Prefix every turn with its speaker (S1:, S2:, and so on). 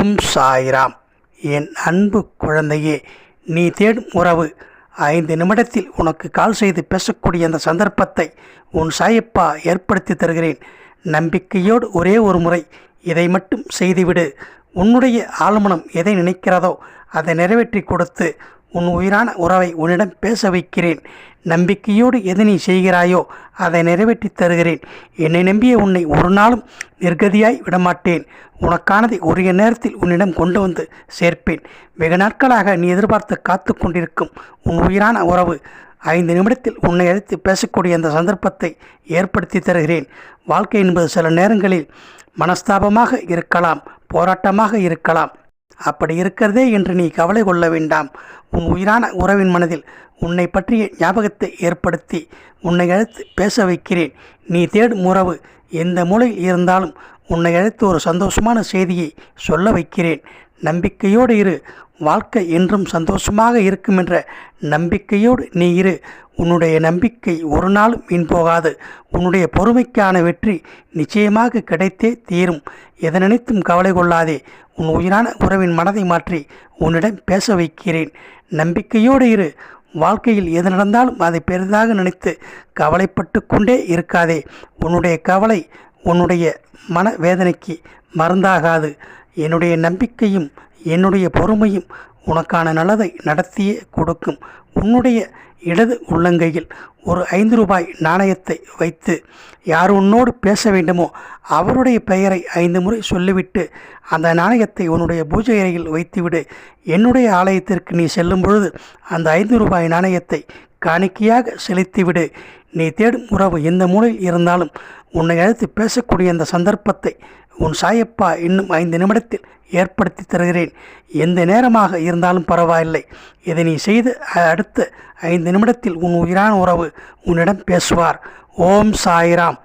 S1: ஓம் சாய்ராம். என் அன்பு குழந்தையே நீ தேடும் உறவு. ஐந்து நிமிடத்தில் உனக்கு கால் செய்து பேசக்கூடிய அந்த சந்தர்ப்பத்தை உன் சாயப்பா ஏற்படுத்தி தருகிறேன். நம்பிக்கையோடு ஒரே ஒரு முறை இதை மட்டும் செய்துவிடு. உன்னுடைய ஆழ்மனம் எதை நினைக்கிறதோ அதை நிறைவேற்றி கொடுத்து உன் உயிரான உறவை உன்னிடம் பேச வைக்கிறேன். நம்பிக்கையோடு எது நீ செய்கிறாயோ அதை நிறைவேற்றி தருகிறேன். என்னை நம்பிய உன்னை ஒரு நாளும் நிர்கதியாய் விடமாட்டேன். உனக்கானதை உரிய நேரத்தில் உன்னிடம் கொண்டு வந்து சேர்ப்பேன். வெகு நாட்களாக நீ எதிர்பார்த்து காத்து கொண்டிருக்கும் உன் உயிரான உறவு ஐந்து நிமிடத்தில் உன்னை அழைத்து பேசக்கூடிய அந்த சந்தர்ப்பத்தை ஏற்படுத்தி தருகிறேன். வாழ்க்கை என்பது சில நேரங்களில் மனஸ்தாபமாக இருக்கலாம். போராட்டமாக இருக்கலாம். அப்படி இருக்கிறதே என்று நீ கவலை கொள்ள வேண்டாம். உன் உயிரான உறவின் மனதில் உன்னை பற்றிய ஞாபகத்தை ஏற்படுத்தி உன்னை அழைத்து பேச வைக்கிறேன். நீ தேடும் உறவு எந்த மூலையில் இருந்தாலும் உன்னை அழைத்து ஒரு சந்தோஷமான செய்தியை சொல்ல வைக்கிறேன். நம்பிக்கையோடு இரு. வாழ்க்கை என்றும் சந்தோஷமாக இருக்கும் என்ற நம்பிக்கையோடு நீ இரு. உன்னுடைய நம்பிக்கை ஒரு நாளும் மீன் போகாது. உன்னுடைய பொறுமைக்கான வெற்றி நிச்சயமாக கிடைத்தே தீரும். எதை நினைத்தும் கவலை கொள்ளாதே. உன் உயிரான உறவின் மனதை மாற்றி உன்னிடம் பேச வைக்கிறேன். நம்பிக்கையோடு இரு. வாழ்க்கையில் எது நடந்தாலும் அதை பெரிதாக நினைத்து கவலைப்பட்டு கொண்டே இருக்காதே. உன்னுடைய கவலை உன்னுடைய மன வேதனைக்கு மருந்தாகாது. என்னுடைய நம்பிக்கையும் என்னுடைய பொறுமையும் உனக்கான நல்லதை நடத்தியே கொடுக்கும். உன்னுடைய இடது உள்ளங்கையில் ஒரு ஐந்து ரூபாய் நாணயத்தை வைத்து யார் உன்னோடு பேச வேண்டுமோ அவருடைய பெயரை ஐந்து முறை சொல்லிவிட்டு அந்த நாணயத்தை உன்னுடைய பூஜை அறையில் வைத்துவிடு. என்னுடைய ஆலயத்திற்கு நீ செல்லும் பொழுது அந்த ஐந்து ரூபாய் நாணயத்தை காணிக்கையாக செலுத்திவிடு. நீ தேடும் உறவு எந்த மூலையில் இருந்தாலும் உன்னை அழைத்து பேசக்கூடிய அந்த சந்தர்ப்பத்தை உன் சாயப்பா இன்னும் ஐந்து நிமிடத்தில் ஏற்படுத்தி தருகிறேன். எந்த நேரமாக இருந்தாலும் பரவாயில்லை. இதை நீ செய்து அடுத்த ஐந்து நிமிடத்தில் உன் உயிரான உறவு உன்னிடம் பேசுவார். ஓம் சாய்ராம்.